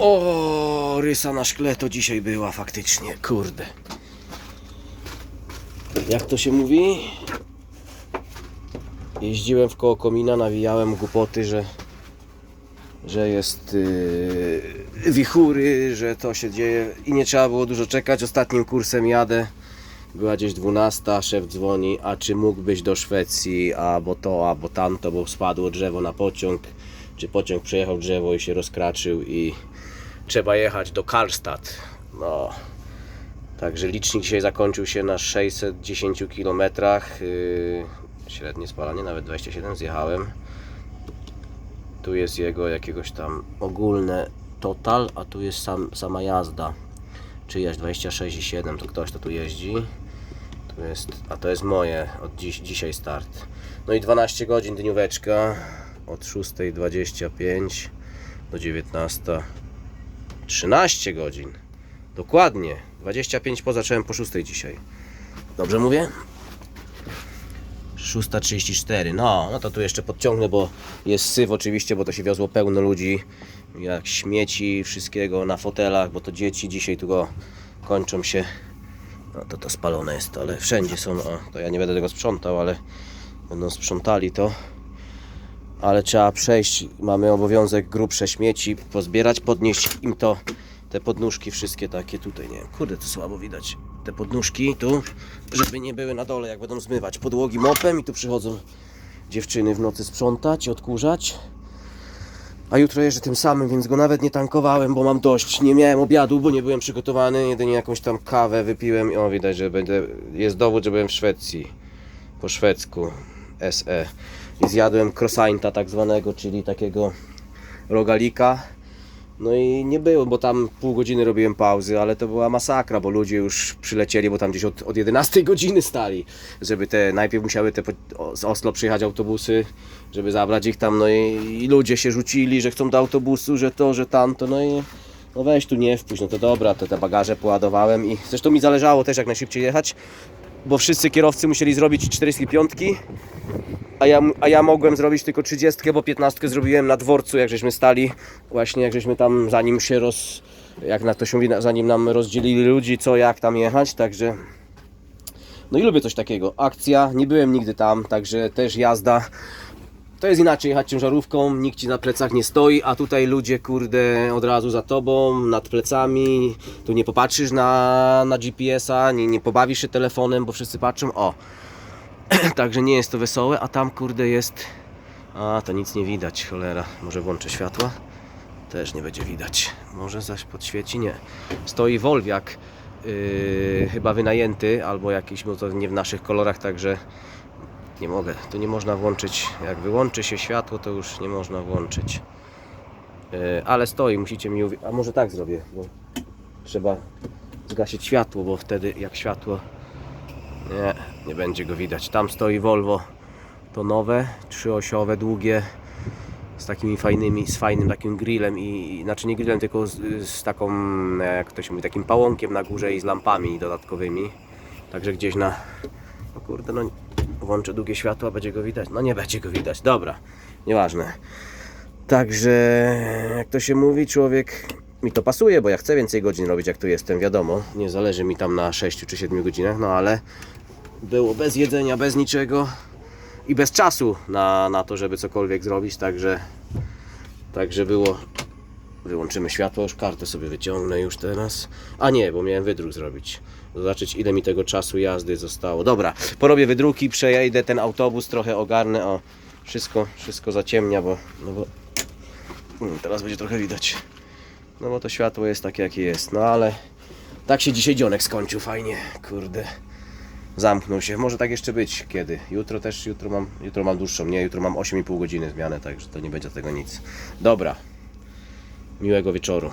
O, rysa na szkle to dzisiaj była faktycznie, kurde. Jak to się mówi? Jeździłem w koło komina, nawijałem głupoty, że że jest yy, wichury, że to się dzieje i nie trzeba było dużo czekać. Ostatnim kursem jadę. Była gdzieś 12, szef dzwoni, a czy mógłbyś do Szwecji, albo to, albo tamto, bo spadło drzewo na pociąg, czy pociąg przejechał drzewo i się rozkraczył i trzeba jechać do Karlstad. No. Także licznik dzisiaj zakończył się na 610 km. Yy, średnie spalanie, nawet 27 zjechałem. Tu jest jego jakiegoś tam ogólne total, a tu jest sam, sama jazda. Czyjaś 26,7 to ktoś to tu jeździ. Tu jest, a to jest moje, od dziś, dzisiaj start. No i 12 godzin dnióweczka od 6.25 do 19. 13 godzin. Dokładnie. 25 po zacząłem po 6 dzisiaj. Dobrze mówię? 6.34. No, no to tu jeszcze podciągnę, bo jest syf oczywiście, bo to się wiozło pełno ludzi. Jak śmieci, wszystkiego na fotelach, bo to dzieci dzisiaj go kończą się. No to to spalone jest, ale wszędzie są. O, to ja nie będę tego sprzątał, ale będą sprzątali to. Ale trzeba przejść, mamy obowiązek grubsze śmieci pozbierać, podnieść im to, te podnóżki wszystkie takie tutaj, nie kurde to słabo widać, te podnóżki tu, żeby nie były na dole, jak będą zmywać podłogi mopem i tu przychodzą dziewczyny w nocy sprzątać, odkurzać. A jutro jeżdżę tym samym, więc go nawet nie tankowałem, bo mam dość. Nie miałem obiadu, bo nie byłem przygotowany. Jedynie jakąś tam kawę wypiłem i o widać, że będę. Jest dowód, że byłem w Szwecji. Po szwedzku. SE. I zjadłem croissanта tak zwanego, czyli takiego rogalika. No i nie było, bo tam pół godziny robiłem pauzy, ale to była masakra, bo ludzie już przylecieli, bo tam gdzieś od, od 11 godziny stali, żeby te, najpierw musiały te z Oslo przyjechać autobusy, żeby zabrać ich tam, no i, i ludzie się rzucili, że chcą do autobusu, że to, że tamto, no i no weź tu nie wpuść, no to dobra, to te bagaże poładowałem i zresztą mi zależało też jak najszybciej jechać, bo wszyscy kierowcy musieli zrobić 45, a ja, a ja mogłem zrobić tylko 30, bo 15 zrobiłem na dworcu, jak żeśmy stali, właśnie jak żeśmy tam, zanim się roz... jak na to się mówi, zanim nam rozdzielili ludzi, co, jak tam jechać, także... No i lubię coś takiego. Akcja, nie byłem nigdy tam, także też jazda. To jest inaczej jechać ciężarówką, nikt ci na plecach nie stoi, a tutaj ludzie, kurde, od razu za tobą, nad plecami. Tu nie popatrzysz na, na GPS-a, nie, nie pobawisz się telefonem, bo wszyscy patrzą. O, Także nie jest to wesołe, a tam kurde jest. A to nic nie widać, cholera. Może włączę światła? Też nie będzie widać. Może zaś podświeci? Nie. Stoi Wolwiak, yy, chyba wynajęty, albo jakiś, bo to nie w naszych kolorach, także nie mogę. Tu nie można włączyć. Jak wyłączy się światło, to już nie można włączyć. Yy, ale stoi, musicie mi. A może tak zrobię, bo trzeba zgasić światło, bo wtedy jak światło nie, nie będzie go widać. Tam stoi Volvo. To nowe, trzyosiowe, długie. Z takimi fajnymi, z fajnym takim grillem i, znaczy nie grillem, tylko z, z taką, jak to się mówi, takim pałąkiem na górze i z lampami dodatkowymi. Także gdzieś na, o kurde, no włączę długie światło, a będzie go widać? No nie będzie go widać, dobra, nieważne. Także, jak to się mówi, człowiek mi to pasuje, bo ja chcę więcej godzin robić, jak tu jestem, wiadomo. Nie zależy mi tam na 6 czy 7 godzinach, no ale było bez jedzenia, bez niczego i bez czasu na, na to, żeby cokolwiek zrobić, także, także było. Wyłączymy światło, już kartę sobie wyciągnę już teraz. A nie, bo miałem wydruk zrobić. Zobaczyć ile mi tego czasu jazdy zostało. Dobra, porobię wydruki, przejedę ten autobus, trochę ogarnę. O, wszystko, wszystko zaciemnia, bo, no bo mm, teraz będzie trochę widać. No bo to światło jest takie jakie jest, no ale tak się dzisiaj dzionek skończył fajnie, kurde. Zamknął się. Może tak jeszcze być kiedy. Jutro też, jutro mam, jutro mam dłuższą, nie, jutro mam 8,5 godziny zmianę, także to nie będzie tego nic. Dobra. Miłego wieczoru.